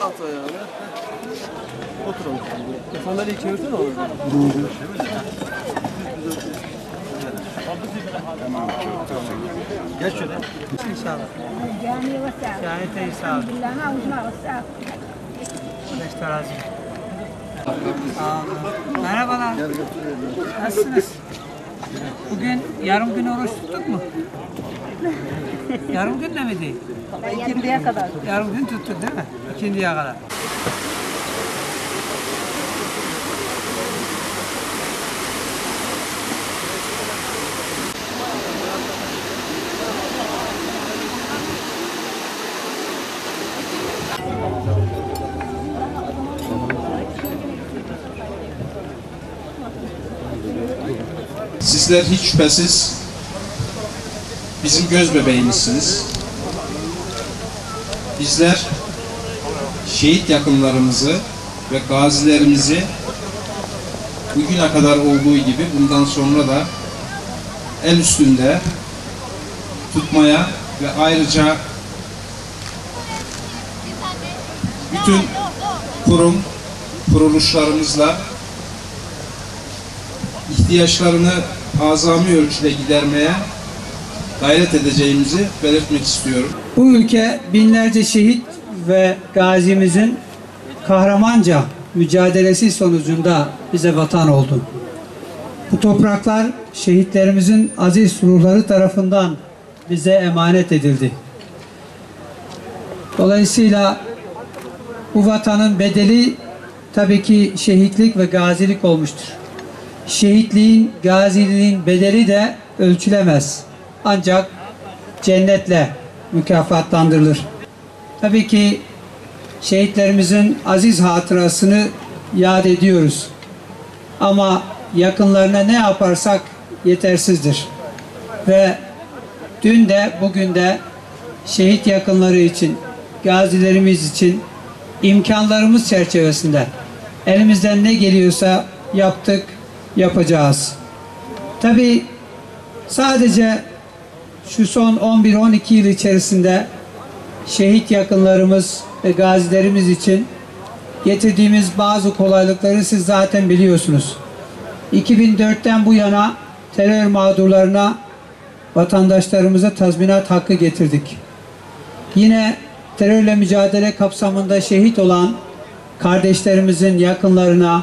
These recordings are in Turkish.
At ayağını. Oturalım şimdi. Sandalyeyi çevirsene onu. Geç şöyle. İnşallah. Camiye ve sağlık. Camiye ve sağlık. Billah'a uzma ve sağlık. Beş terazi. Merhabalar. Nasılsınız? Bugün yarım gün oruç tuttuk mu? yarım gün de mi değil? İkindiye kadar. Yarım gün tuttuk değil mi? İkindiye kadar. Sizler hiç şüphesiz bizim göz bebeğimizsiniz. Bizler şehit yakınlarımızı ve gazilerimizi bugüne kadar olduğu gibi bundan sonra da el üstünde tutmaya ve ayrıca bütün kurum, kuruluşlarımızla ihtiyaçlarını azami ölçüde gidermeye gayret edeceğimizi belirtmek istiyorum. Bu ülke binlerce şehit ve gazimizin kahramanca mücadelesi sonucunda bize vatan oldu. Bu topraklar şehitlerimizin aziz ruhları tarafından bize emanet edildi. Dolayısıyla bu vatanın bedeli tabii ki şehitlik ve gazilik olmuştur. Şehitliğin, gaziliğin bedeli de ölçülemez. Ancak cennetle mükafatlandırılır. Tabii ki şehitlerimizin aziz hatırasını yad ediyoruz. Ama yakınlarına ne yaparsak yetersizdir. Ve dün de bugün de şehit yakınları için, gazilerimiz için imkanlarımız çerçevesinde elimizden ne geliyorsa yaptık, yapacağız. Tabii sadece şu son 11-12 yıl içerisinde şehit yakınlarımız ve gazilerimiz için getirdiğimiz bazı kolaylıkları siz zaten biliyorsunuz. 2004'ten bu yana terör mağdurlarına vatandaşlarımıza tazminat hakkı getirdik. Yine terörle mücadele kapsamında şehit olan kardeşlerimizin yakınlarına,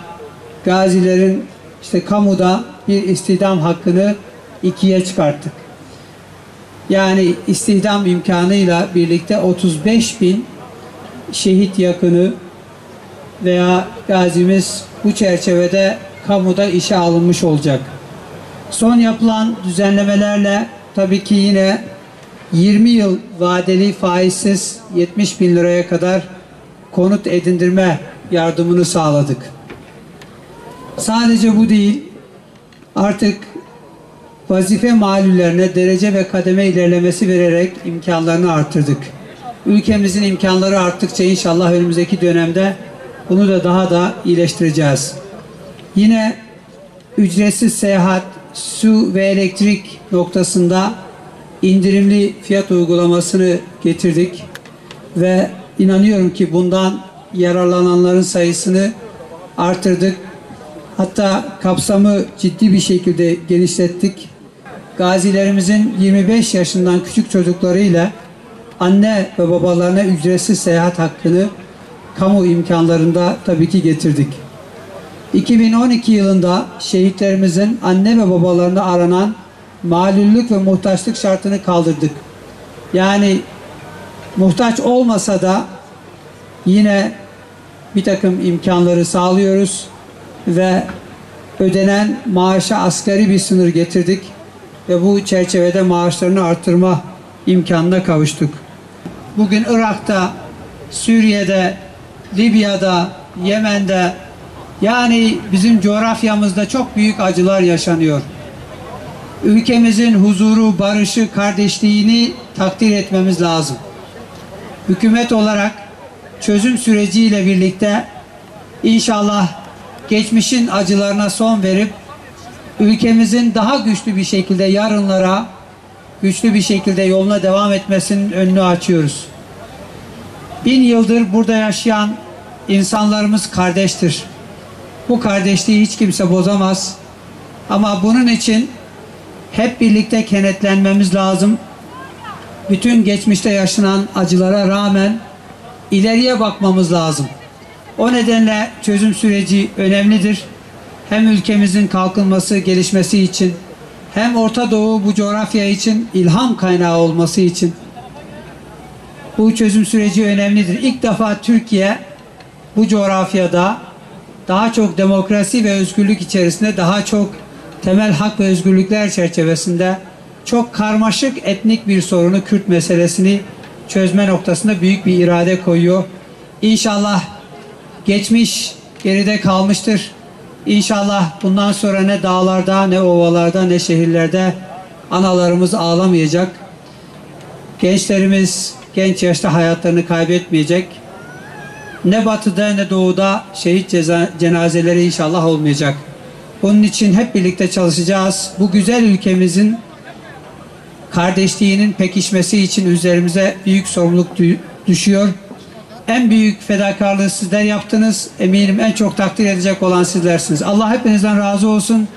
gazilerin işte kamuda bir istihdam hakkını ikiye çıkarttık. Yani istihdam imkanıyla birlikte 35 bin şehit yakını veya gazimiz bu çerçevede kamuda işe alınmış olacak. Son yapılan düzenlemelerle tabii ki yine 20 yıl vadeli faizsiz 70 bin liraya kadar konut edindirme yardımını sağladık. Sadece bu değil, artık vazife malullerine derece ve kademe ilerlemesi vererek imkanlarını arttırdık. Ülkemizin imkanları arttıkça inşallah önümüzdeki dönemde bunu da daha da iyileştireceğiz. Yine ücretsiz seyahat, su ve elektrik noktasında indirimli fiyat uygulamasını getirdik ve inanıyorum ki bundan yararlananların sayısını artırdık. Hatta kapsamı ciddi bir şekilde genişlettik. Gazilerimizin 25 yaşından küçük çocuklarıyla anne ve babalarına ücretsiz seyahat hakkını kamu imkanlarında tabii ki getirdik. 2012 yılında şehitlerimizin anne ve babalarına aranan malullük ve muhtaçlık şartını kaldırdık. Yani muhtaç olmasa da yine bir takım imkanları sağlıyoruz ve ödenen maaşa asgari bir sınır getirdik ve bu çerçevede maaşlarını artırma imkanına kavuştuk. Bugün Irak'ta, Suriye'de, Libya'da, Yemen'de yani bizim coğrafyamızda çok büyük acılar yaşanıyor. Ülkemizin huzuru, barışı, kardeşliğini takdir etmemiz lazım. Hükümet olarak çözüm süreciyle birlikte inşallah geçmişin acılarına son verip ülkemizin daha güçlü bir şekilde yarınlara güçlü bir şekilde yoluna devam etmesinin önünü açıyoruz. Bin yıldır burada yaşayan insanlarımız kardeştir. Bu kardeşliği hiç kimse bozamaz. Ama bunun için hep birlikte kenetlenmemiz lazım. Bütün geçmişte yaşanan acılara rağmen ileriye bakmamız lazım. O nedenle çözüm süreci önemlidir. Hem ülkemizin kalkınması, gelişmesi için hem Orta Doğu bu coğrafya için ilham kaynağı olması için bu çözüm süreci önemlidir. İlk defa Türkiye bu coğrafyada daha çok demokrasi ve özgürlük içerisinde daha çok temel hak ve özgürlükler çerçevesinde çok karmaşık etnik bir sorunu Kürt meselesini çözme noktasında büyük bir irade koyuyor. İnşallah geçmiş geride kalmıştır. İnşallah bundan sonra ne dağlarda ne ovalarda ne şehirlerde analarımız ağlamayacak. Gençlerimiz genç yaşta hayatlarını kaybetmeyecek. Ne batıda ne doğuda şehit cenazeleri inşallah olmayacak. Bunun için hep birlikte çalışacağız. Bu güzel ülkemizin kardeşliğinin pekişmesi için üzerimize büyük sorumluluk dü- düşüyor. En büyük fedakarlığı sizler yaptınız. Eminim en çok takdir edecek olan sizlersiniz. Allah hepinizden razı olsun.